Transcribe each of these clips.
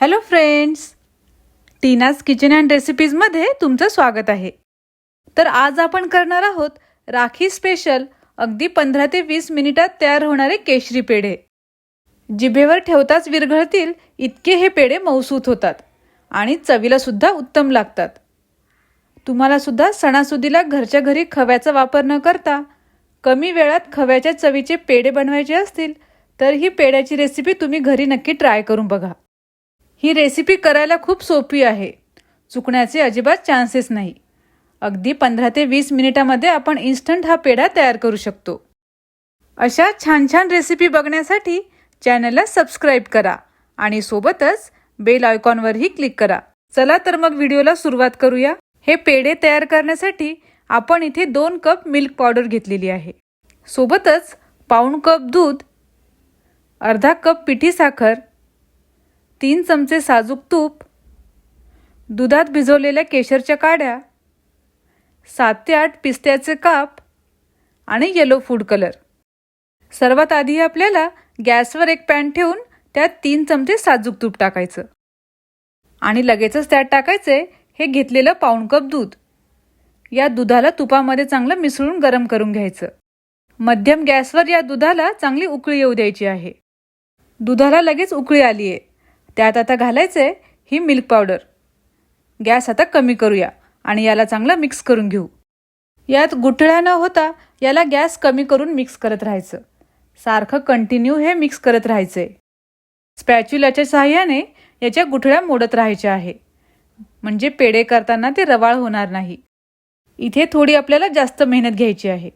Hello friends Teena's kitchen and रेसिपीजमध्ये तुमचं स्वागत आहे. तर आज आपण करणार आहोत राखी स्पेशल अगदी पंधरा ते वीस मिनिटात तयार होणारे केशरी पेढे. जिभेवर ठेवताच विरघळतील इतके हे पेढे मौसूत होतात आणि चवीला सुद्धा उत्तम लागतात. तुम्हाला सुद्धा सणासुदीला घरच्या घरी खव्याचा वापर न करता कमी वेळात खव्याच्या चवीचे पेढे बनवायचे असतील तर ही पेढ्याची रेसिपी तुम्ही घरी नक्की ट्राय करून बघा. ही रेसिपी करायला खूप सोपी आहे. चुकण्याचे अजिबात चान्सेस नाही. अगदी पंधरा ते वीस मिनिटामध्ये आपण इन्स्टंट हा पेढा तयार करू शकतो. अशा छान छान रेसिपी बघण्यासाठी चॅनलला सबस्क्राईब करा आणि सोबतच बेल आयकॉनवरही क्लिक करा. चला तर मग व्हिडिओला सुरुवात करूया. हे पेढे तयार करण्यासाठी आपण इथे दोन कप मिल्क पावडर घेतलेली आहे. सोबतच पाऊण कप दूध अर्धा कप पिठी साखर तीन चमचे साजूक तूप दुधात भिजवलेल्या केशरच्या काड्या सात ते आठ पिस्त्याचे काप आणि येलो फूड कलर सर्वात आधी आपल्याला गॅसवर एक पॅन ठेवून त्यात तीन चमचे साजूक तूप टाकायचं. आणि लगेचच त्यात टाकायचे हे घेतलेलं पाऊण कप दूध. या दुधाला तुपामध्ये चांगलं मिसळून गरम करून घ्यायचं. मध्यम गॅसवर या दुधाला चांगली उकळी येऊ द्यायची आहे. दुधाला लगेच उकळी आली आहे त्यात आता घालायचं आहे ही मिल्क पावडर. गॅस आता कमी करूया आणि याला चांगलं मिक्स करून घेऊ. यात गुठळ्या न होता याला गॅस कमी करून मिक्स करत राहायचं. सारखं कंटिन्यू हे मिक्स करत राहायचंय. स्पॅच्युलाच्या सहाय्याने याच्या गुठळ्या मोडत राहायच्या आहे. म्हणजे पेढे करताना ते रवाळ होणार नाही. इथे थोडी आपल्याला जास्त मेहनत घ्यायची आहे.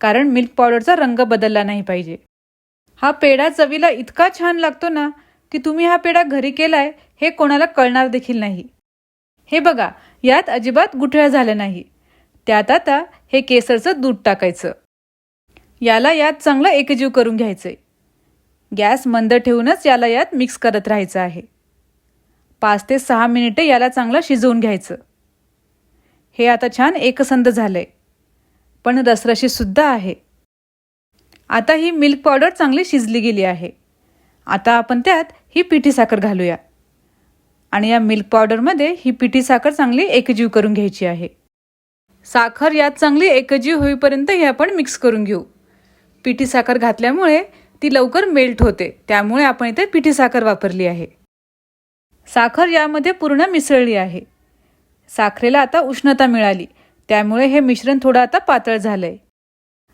कारण मिल्क पावडरचा रंग बदलला नाही पाहिजे. हा पेढा चवीला इतका छान लागतो ना की तुम्ही हा पेढा घरी केलाय हे कोणाला कळणार देखील नाही. हे बघा यात अजिबात गुठळ्या झाल्या नाही. त्यात आता हे केसरचं दूध टाकायचं. याला यात चांगलं एकजीव करून घ्यायचंय. गॅस मंद ठेवूनच याला यात मिक्स करत राहायचं आहे. पाच ते सहा मिनिटे याला चांगलं शिजवून घ्यायचं. हे आता छान एकसंद झालंय. पण रसरशीसुद्धा आहे. आता ही मिल्क पावडर चांगली शिजली गेली आहे. आता आपण त्यात ही पिठी साखर घालूया. आणि या मिल्क पावडरमध्ये ही पिठी साखर चांगली एकजीव करून घ्यायची आहे. साखर यात चांगली एकजीव होईपर्यंत हे आपण मिक्स करून घेऊ. पिठी साखर घातल्यामुळे ती लवकर मेल्ट होते. त्यामुळे आपण इथे पिठी साखर वापरली आहे. साखर यामध्ये पूर्ण मिसळली आहे. साखरेला आता उष्णता मिळाली. त्यामुळे हे मिश्रण थोडं आता पातळ झालंय.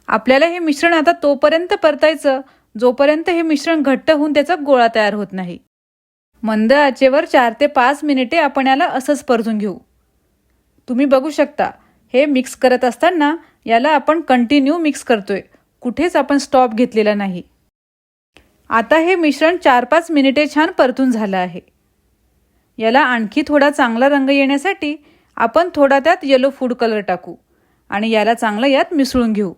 आपल्याला हे मिश्रण आता तोपर्यंत परतायचं जोपर्यंत हे मिश्रण घट्ट होऊन त्याचा गोळा तयार होत नाही. मंद आचेवर चार ते पाच मिनिटे आपण याला असंच परतून घेऊ. तुम्ही बघू शकता हे मिक्स करत असताना याला आपण कंटिन्यू मिक्स करतोय कुठेच आपण स्टॉप घेतलेला नाही. आता हे मिश्रण चार पाच मिनिटे छान परतून झालं आहे. याला आणखी थोडा चांगला रंग येण्यासाठी आपण थोडा त्यात येलो फूड कलर टाकू आणि याला चांगलं यात मिसळून घेऊ.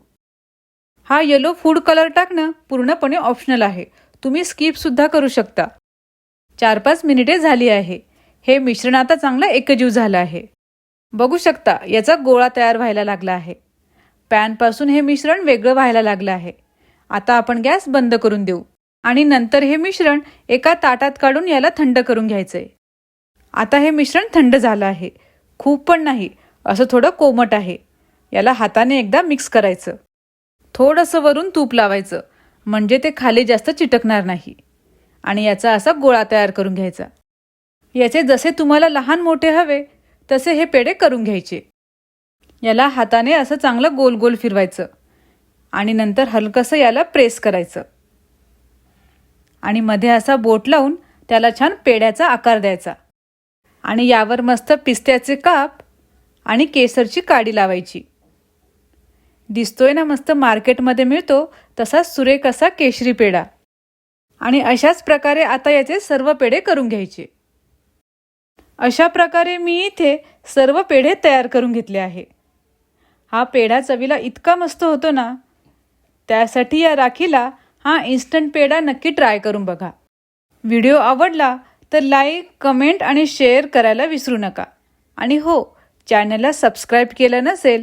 हा येलो फूड कलर टाकणं पूर्णपणे ऑप्शनल आहे. तुम्ही स्किप सुद्धा करू शकता. चार पाच मिनिटे झाली आहे. हे मिश्रण आता चांगलं एकजीव झालं आहे. बघू शकता याचा गोळा तयार व्हायला लागला आहे. पॅनपासून हे मिश्रण वेगळं व्हायला लागलं आहे. आता आपण गॅस बंद करून देऊ. आणि नंतर हे मिश्रण एका ताटात काढून याला थंड करून घ्यायचंय. आता हे मिश्रण थंड झालं आहे. खूप पण नाही असं थोडं कोमट आहे. याला हाताने एकदा मिक्स करायचं. थोडंसं वरून तूप लावायचं. म्हणजे ते खाली जास्त चिटकणार नाही. आणि याचा असा गोळा तयार करून घ्यायचा. याचे जसे तुम्हाला लहान मोठे हवे तसे हे पेढे करून घ्यायचे. याला हाताने असं चांगलं गोल गोल फिरवायचं. आणि नंतर हलकंसं याला प्रेस करायचं. आणि मध्ये असा बोट लावून त्याला छान पेड्याचा आकार द्यायचा. आणि यावर मस्त पिस्त्याचे काप आणि केसरची काडी लावायची. दिसतोय ना मस्त मार्केटमध्ये मिळतो तसाच सुरेख असा केशरी पेढा. आणि अशाच प्रकारे आता याचे सर्व पेढे करून घ्यायचे. अशा प्रकारे मी इथे सर्व पेढे तयार करून घेतले आहे. हा पेढा चवीला इतका मस्त होतो ना त्यासाठी या राखीला हा इन्स्टंट पेढा नक्की ट्राय करून बघा. व्हिडिओ आवडला तर लाईक कमेंट आणि शेअर करायला विसरू नका. आणि हो चॅनलला सबस्क्राईब केलं नसेल